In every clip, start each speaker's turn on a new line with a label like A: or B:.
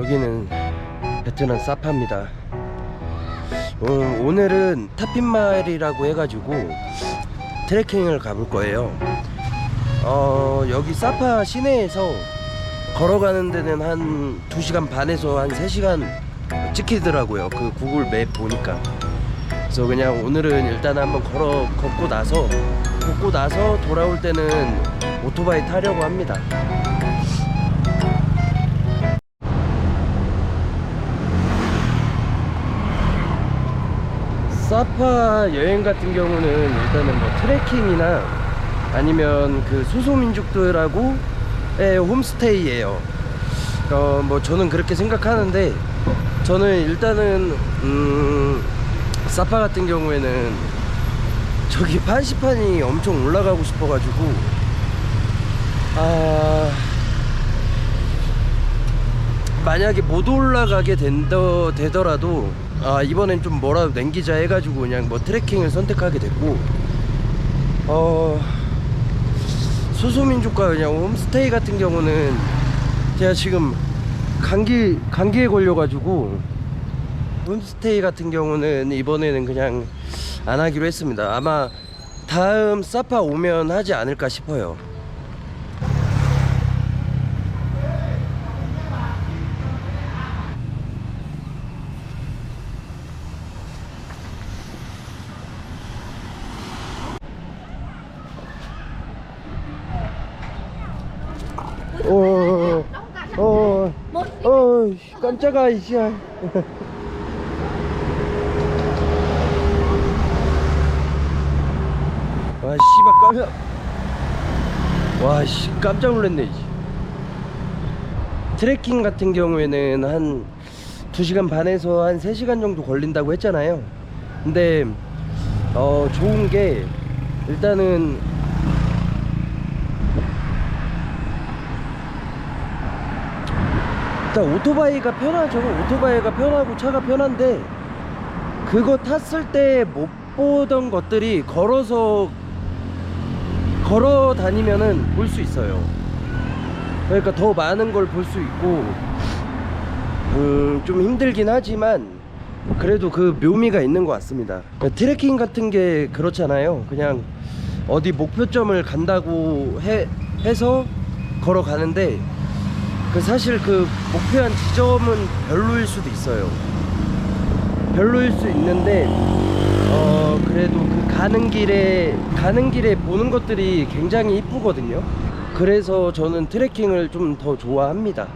A: 여기는 베트남 사파입니다. 어, 오늘은 타핀마을이라고 해가지고 트레킹을 가볼 거예요. 어, 여기 사파 시내에서 걸어가는 데는 한 2시간 반에서 한 3시간 찍히더라고요. 그 구글 맵 보니까. 그래서 그냥 오늘은 일단 한번 걸어 걷고 나서 걷고 나서 돌아올 때는 오토바이 타려고 합니다. 사파 여행 같은 경우는 일단은 뭐 트레킹이나 아니면 그 소소민족들하고 의 홈스테이예요. 어 뭐 저는 그렇게 생각하는데 저는 일단은 음 사파 같은 경우에는 저기 판시판이 엄청 올라가고 싶어가지고 아 만약에 못 올라가게 된더, 되더라도 아 이번엔 좀 뭐라도 남기자 해가지고 그냥 뭐 트레킹을 선택하게 됐고 어 소소민족과 그냥 홈스테이 같은 경우는 제가 지금 감기 감기에 걸려가지고 홈스테이 같은 경우는 이번에는 그냥 안 하기로 했습니다. 아마 다음 사파 오면 하지 않을까 싶어요. 어, 어, 어, 씨, 깜짝아, 이씨야. 와, 씨발, 깜짝. 와, 씨, 깜짝 놀랐네, 이씨. 트레킹 같은 경우에는 한 2시간 반에서 한 3시간 정도 걸린다고 했잖아요. 근데, 어, 좋은 게, 일단은 일단 오토바이가 편하죠. 오토바이가 편하고 차가 편한데 그거 탔을 때 못 보던 것들이 걸어서 걸어 다니면은 볼 수 있어요. 그러니까 더 많은 걸 볼 수 있고 음, 좀 힘들긴 하지만 그래도 그 묘미가 있는 것 같습니다. 트레킹 같은 게 그렇잖아요. 그냥 어디 목표점을 간다고 해, 해서 걸어가는데 그 사실 그 목표한 지점은 별로일 수도 있어요. 별로일 수 있는데 어 그래도 그 가는 길에 가는 길에 보는 것들이 굉장히 이쁘거든요. 그래서 저는 트레킹을 좀 더 좋아합니다.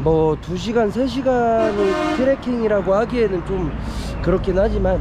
A: 뭐 2시간, 3시간이 트레킹이라고 하기에는 좀 그렇긴 하지만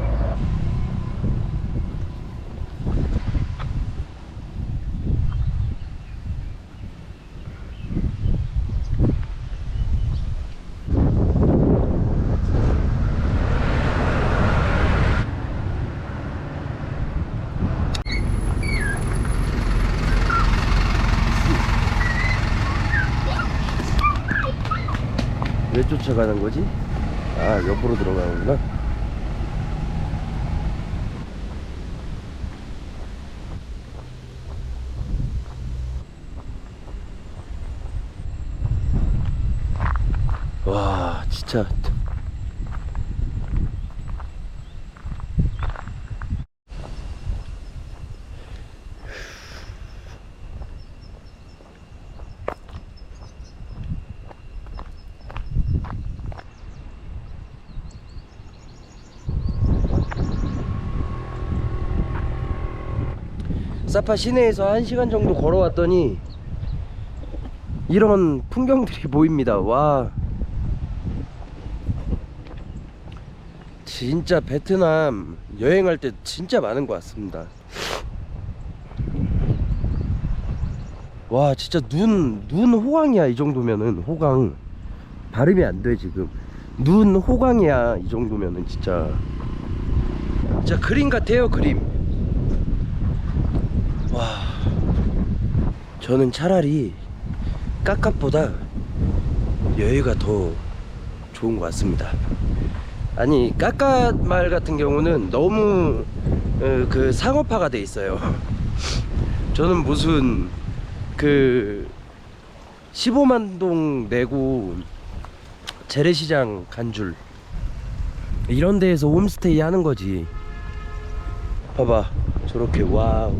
A: 왜 쫓아가는 거지? 아 옆으로 들어가는구나 와 진짜 사파 시내에서 1시간 정도 걸어왔더니 이런 풍경들이 보입니다. 와. 진짜 베트남 여행할 때 진짜 많은 것 같습니다. 와, 진짜 눈, 눈 호강이야, 이 정도면은. 호강. 발음이 안 돼, 지금. 눈 호강이야, 이 정도면은, 진짜. 진짜 그림 같아요, 그림. 와 저는 차라리 깝깝보다 여유가 더 좋은 것 같습니다 아니 깝깝말 같은 경우는 너무 어, 그 상업화가 돼 있어요 저는 무슨 그 15만 동 내고 재래시장 간 줄. 이런 데에서 홈스테이 하는 거지. 봐봐. 저렇게 와우.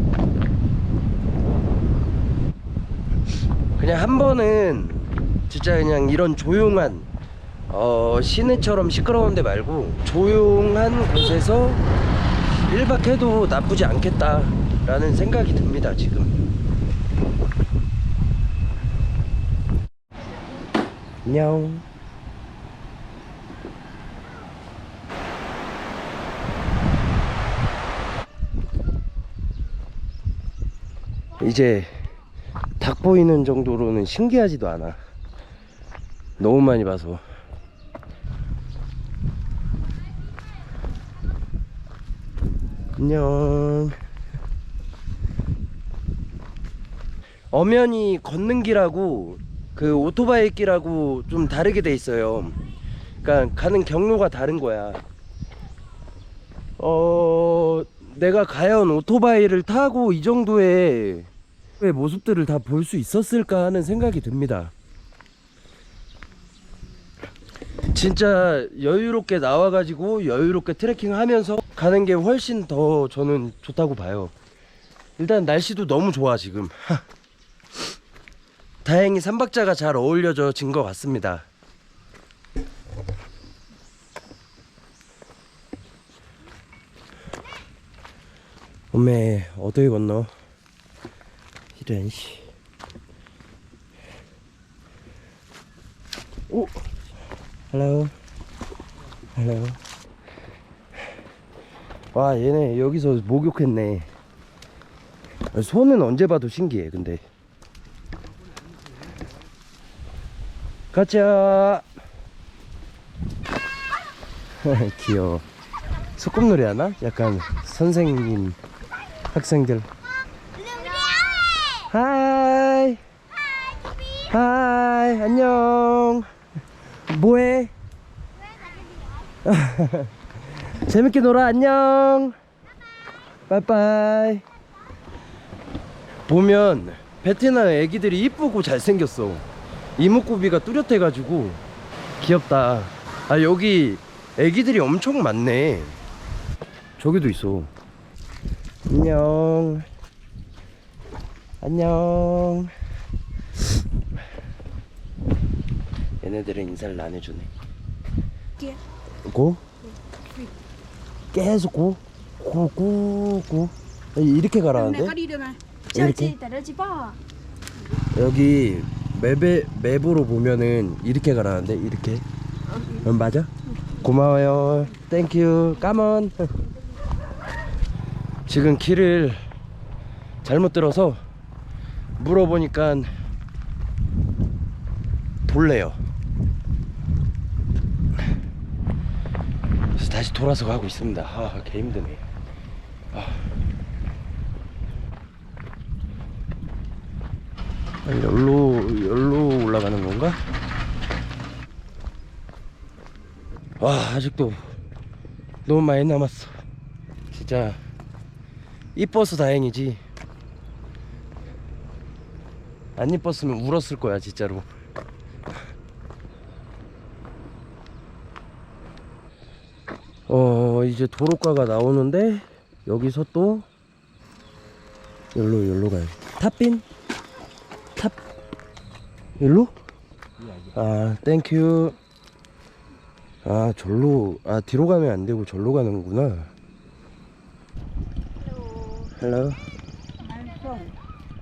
A: 그냥 한 번은 진짜 그냥 이런 조용한 어, 시내처럼 시끄러운 데 말고 조용한 곳에서 1박 해도 나쁘지 않겠다 라는 생각이 듭니다, 지금. 안녕. 이제 닭 보이는 정도로는 신기하지도 않아. 너무 많이 봐서. 안녕. 엄연히 걷는 길하고 그 오토바이 길하고 좀 다르게 돼 있어요. 그러니까 가는 경로가 다른 거야. 어, 내가 과연 오토바이를 타고 이 정도의 모습들을 다 볼 수 있었을까 하는 생각이 듭니다. 진짜 여유롭게 나와가지고 여유롭게 트레킹 하면서 가는 게 훨씬 더 저는 좋다고 봐요. 일단 날씨도 너무 좋아, 지금. 다행히 삼박자가 잘 어울려져 진 것 같습니다. 어메, 어딜 건너? 이런 씨. 오, 헬로, 헬로. 와, 얘네 여기서 목욕했네. 손은 언제 봐도 신기해, 근데. 가자. 귀여워. 소꿉놀이 하나? 약간 선생님, 학생들. 하이. 하이, 안녕. 뭐해? 재밌게 놀아, 안녕. 빠이빠이. 보면 베트남 애기들이 이쁘고 잘생겼어. 이목구비가 뚜렷해가지고 귀엽다. 아 여기 애기들이 엄청 많네. 저기도 있어. 안녕. 안녕. 얘네들은 인사를 안 해주네.
B: Kia.
A: 고? 계속 고? 고, 고, 고. 이렇게 가라는데?
B: bỏ.
A: 여기 맵에 맵으로 보면은 이렇게 가라는데 이렇게 음, 맞아? 고마워요 땡큐 까먼 지금 길을 잘못 들어서 물어보니까 돌래요 그래서 다시 돌아서 가고 있습니다 아 개 힘드네 아. 아, 열로 열로 올라가는 건가? 와 아직도 너무 많이 남았어. 진짜 이뻐서 다행이지. 안 이뻤으면 울었을 거야 진짜로. 어 이제 도로가가 나오는데 여기서 또 열로 열로 돼. 탑빈 탑 일로? 아 땡큐 아 절로 아 뒤로 가면 안 되고 절로 가는구나 Hello
B: I'm from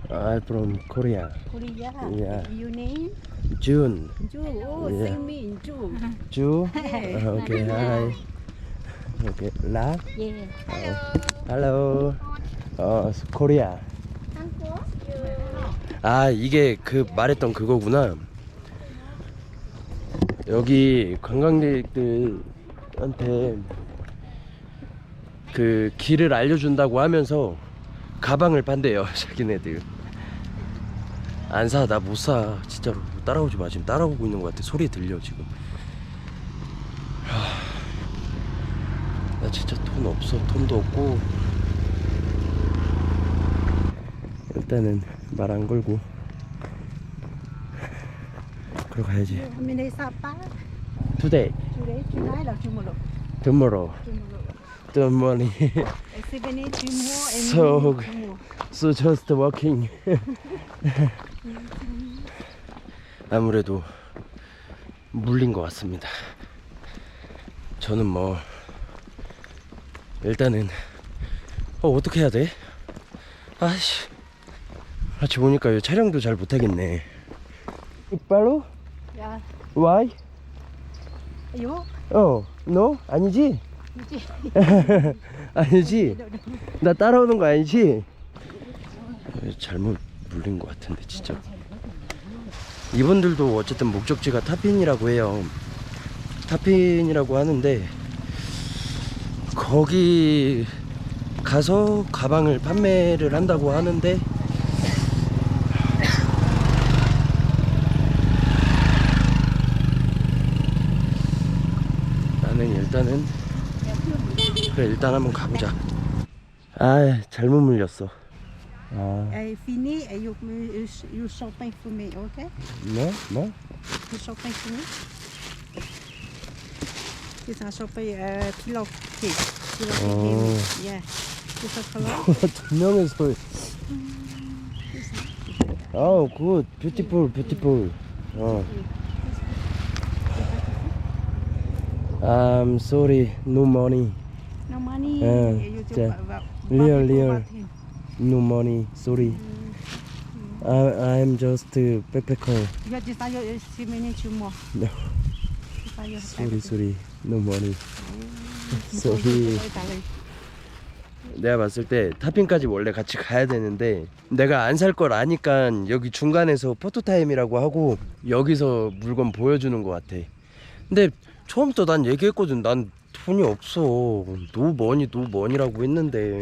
A: I'm from Korea
B: Korea.
A: Yeah.
B: You name?
A: June
B: Chu. Oh,
A: Yeah.
B: see me in Chu.
A: Ju 아, 오 오케이 라?
B: Yeah.
A: Hello 어 코리아. 아 이게 그 말했던 그거구나. 여기 관광객들한테 그 길을 알려준다고 하면서 가방을 판대요 자기네들. 안 사 나 못 사. 진짜로. 따라오지 마. 지금 따라오고 있는 것 같아. 소리 들려 지금 하, 나 진짜 돈 없어 돈도 없고 일단은 말 안 걸고 그러 가야지 today
B: tomorrow?
A: tomorrow
B: Tomorrow.
A: the money
B: At 7 8 tomorrow and
A: So- so just walking 아무래도 물린 것 같습니다 저는 뭐 일단은 어 어떻게 해야 돼? 아씨 같이 보니까 이 촬영도 잘 못하겠네 이빨로?
B: Yeah.
A: Why?
B: You?
A: 어, no? 아니지? 아니지? 나 따라오는 거 아니지? 잘못 물린 것 같은데 진짜 이분들도 어쨌든 목적지가 타핀이라고 해요 타핀이라고 하는데 거기 가서 가방을 판매를 한다고 하는데 나는 일단은 그래 일단 한번 가보자 아 잘못 물렸어 아
B: I finish and you, you, you for me, okay?
A: 뭐? 뭐?
B: You shopping for me? This is shopping uh, pillow cake. Pillow cake.
A: Oh.
B: baby. Yeah. This is color.
A: 두 명에서 아우 굿 뷰티풀 뷰티풀 어 I'm sorry no money
B: No money.
A: Yeah,
B: You just
A: yeah.
B: about- about
A: Real,
B: people
A: real.
B: about him.
A: no money sorry I, I'm just a backpacker
B: You just are your three minutes to more.
A: No.
B: Just are your-
A: sorry sorry no money
B: So Italy.
A: 내가 봤을 때 타핀까지 원래 같이 가야 되는데 내가 안 살 걸 아니까 여기 중간에서 포토타임이라고 하고 여기서 물건 보여주는 것 같아. 근데 처음부터 난 얘기했거든. 난 돈이 없어. 노 머니 노 머니라고 했는데.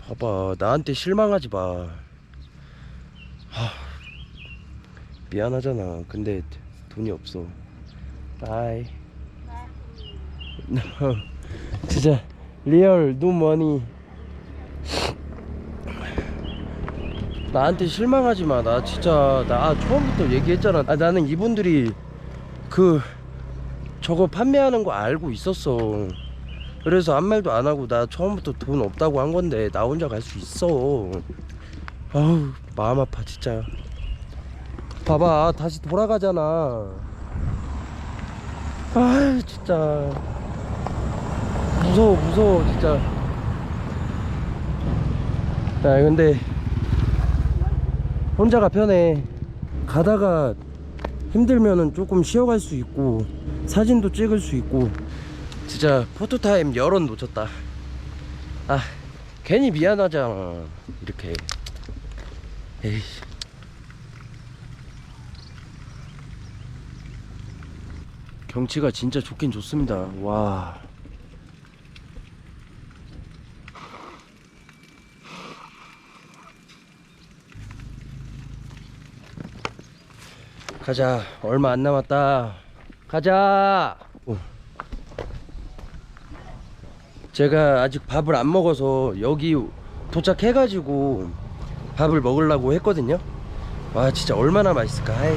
A: 봐봐 나한테 실망하지 마. 하, 미안하잖아. 근데 돈이 없어. 바이 진짜 리얼 노 머니 나한테 실망하지 마. 나 진짜 나 처음부터 얘기했잖아. 아, 나는 이분들이 그 저거 판매하는 거 알고 있었어. 그래서 아무 말도 안 하고 나 처음부터 돈 없다고 한 건데 나 혼자 갈 수 있어. 아우 마음 아파 진짜. 봐봐 다시 돌아가잖아. 아 진짜. 무서워 무서워 진짜. 야 근데 혼자가 편해. 가다가 힘들면은 조금 쉬어갈 수 있고 사진도 찍을 수 있고. 진짜 포토타임 여론 놓쳤다. 아 괜히 미안하잖아 이렇게. 에이. 경치가 진짜 좋긴 좋습니다. 와 가자. 얼마 안 남았다. 가자. 오. 제가 아직 밥을 안 먹어서 여기 도착해 가지고 밥을 먹으려고 했거든요. 와 진짜 얼마나 맛있을까? 아이.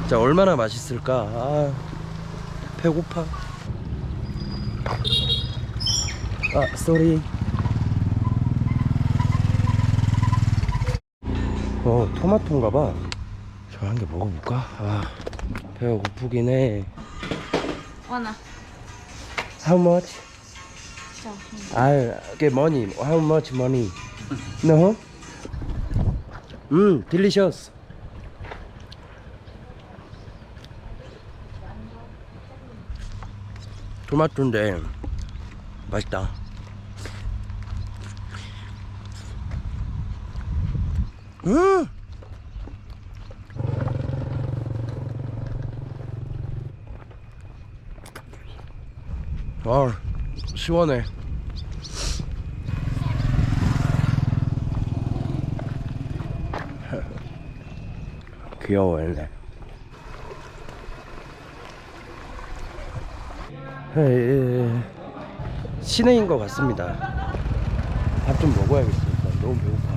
A: 진짜 얼마나 맛있을까? 아 배고파. 아 쏘리 어 토마토인가 봐 저 한 개 먹어볼까? 아 배가 고프긴 해
B: One.
A: How much? 아, get money. How much money? No? 음, delicious. 토마토인데 맛있다. 음! 아, 시원해. 귀여워, 얘네. 시내인 것 같습니다. 밥 좀 먹어야겠어. 나 너무 배고파.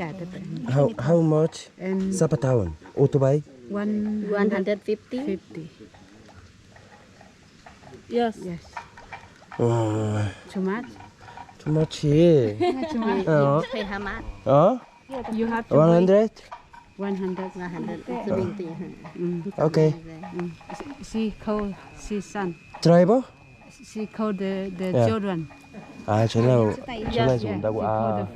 B: Dạ từ từ
A: How how much?
B: and
A: 사파타운 오토바이?
B: one
C: 150
B: fifty
C: yes
B: yes
A: 어,
B: too much
A: too much.
B: too much
A: 어?
C: pay how much
A: 어?
B: you have to wait
A: 100?
B: one hundred
C: 100 70
B: mm.
A: 오케이.
B: Mm. she call she son
A: 드라이버?
B: she call the the
A: Yeah.
B: children
A: 아 전화 전화해서 온다고. 아,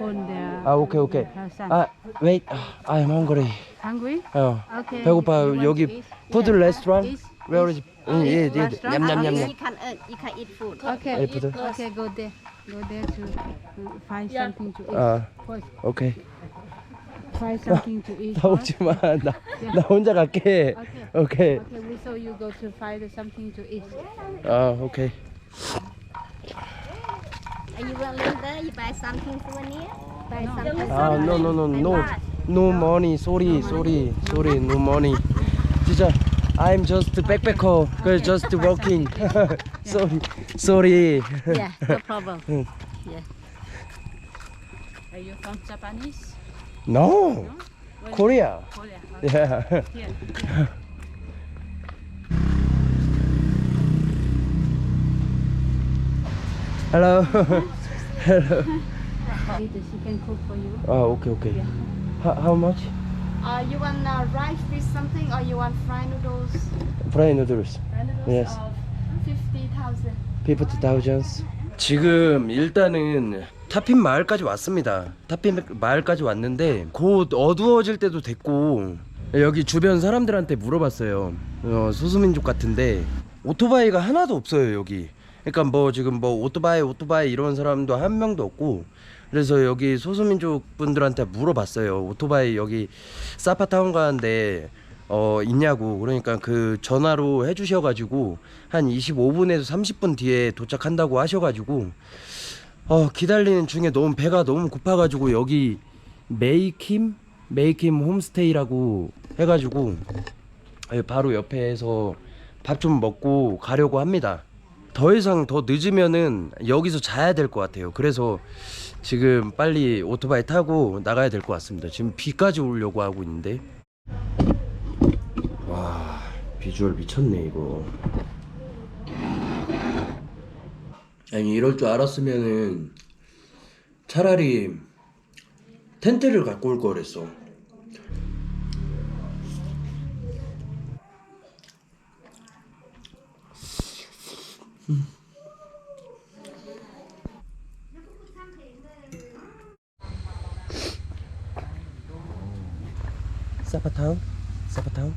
A: 아 오케이 오케이. 아 wait. I'm hungry.
B: hungry
A: 어.
B: okay
A: 배고파. 여기 레스토랑?
B: Eat?
A: Where is? 응, 예, 예.
B: Restaurant?
A: 냠냠냠냠.
C: you can eat you can eat food
B: Okay, eat,
A: it-
B: okay, go there. Go there to uh, find something to eat.
A: 아 오케이.
B: find something to eat.
A: 나. 오지 마. 나, 나 혼자 갈게.
B: Okay. Okay, we saw you go to find something to eat.
A: 아오
C: Are you willing there? You buy something souvenir? Buy something.
A: Ah, no, no, no, no. No money. Sorry, sorry, sorry. No money. Teacher, I'm just backpacker. Okay. Just walking. sorry, sorry.
C: Yeah, no problem. yeah.
B: Are you from Japanese?
A: No. no? Korea.
B: Korea. Okay.
A: Yeah.
B: Here.
A: Hello. Hello.
B: She can cook for you.
A: 아 오케이 오케이. How, how much?
C: uh, you want uh, rice with something or you want fried noodles
A: Fried noodles.
C: fried noodles
A: Yes.
C: of 50,000
A: 50 thousands. 지금 일단은 타핀 마을까지 왔습니다. 타핀 마을까지 왔는데 곧 어두워질 때도 됐고 여기 주변 사람들한테 물어봤어요. 어, 소수민족 같은데 오토바이가 하나도 없어요 여기. 그러니까 뭐 지금 뭐 오토바이 오토바이 이런 사람도 한 명도 없고 그래서 여기 소수민족 분들한테 물어봤어요. 오토바이 여기 사파타운 가는데 어 있냐고 그러니까 그 전화로 해주셔가지고 한 25분에서 30분 뒤에 도착한다고 하셔가지고 어 기다리는 중에 너무 배가 너무 고파가지고 여기 메이킴 메이킴 홈스테이라고 해가지고 예, 바로 옆에서 밥 좀 먹고 가려고 합니다. 더 이상 더 늦으면은 여기서 자야 될 것 같아요. 그래서 지금 빨리 오토바이 타고 나가야 될 것 같습니다. 지금 비까지 오려고 하고 있는데. 와 비주얼 미쳤네 이거. 아니 이럴 줄 알았으면은 차라리 텐트를 갖고 올 거랬어. 사파타운? 사파타운?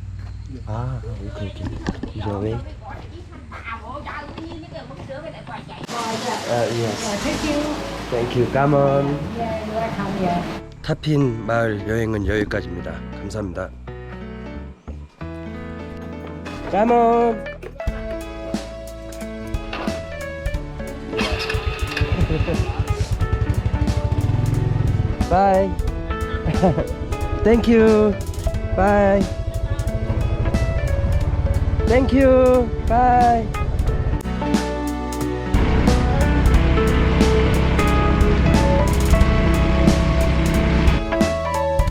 A: 아 오케이 오케이 왜? 아 yes. Thank you. Come on. 타핀 마을 여행은 여기까지입니다. 감사합니다. Come on. Bye. Thank you. Bye. Thank you. Bye.